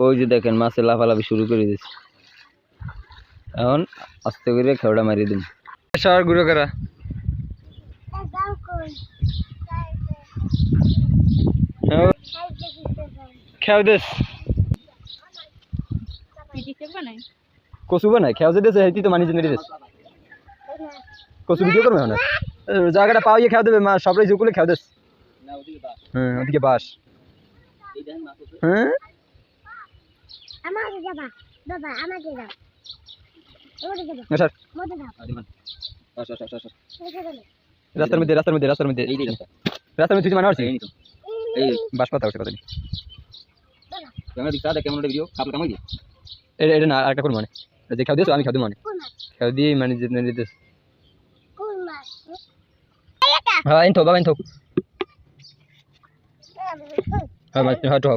ওই যে দেখেন মাছে লাফালাফি শুরু করে দিয়েছে এখন আস্তে করে খেওড়া মারিয়ে দিন। সার গুঁড়ো করা। জায়গাটা পাওয়া খেয়াও দেবে, মা সবাই জুকুলে খেয়াও দেশ হ্যাঁ ওদিকে বাস। হ্যাঁ? আমাকে যাবা বাবা আমাকে যাও রাস্তার মধ্যে রাস্তার মধ্যে রাস্তার মধ্যে রাস্তার মধ্যে তুই মানে আসছি বাস পাতা হচ্ছে কথা এটা এটা না আর একটা করব মানে যে খেয়াও দিয়েছ আমি খেয়াও দিই মানে কোন মাছ দিয়ে মানে দিতেছ কোন হ্যাঁ আইন তো বাবা আইন তো হ্যাঁ হ্যাঁ তো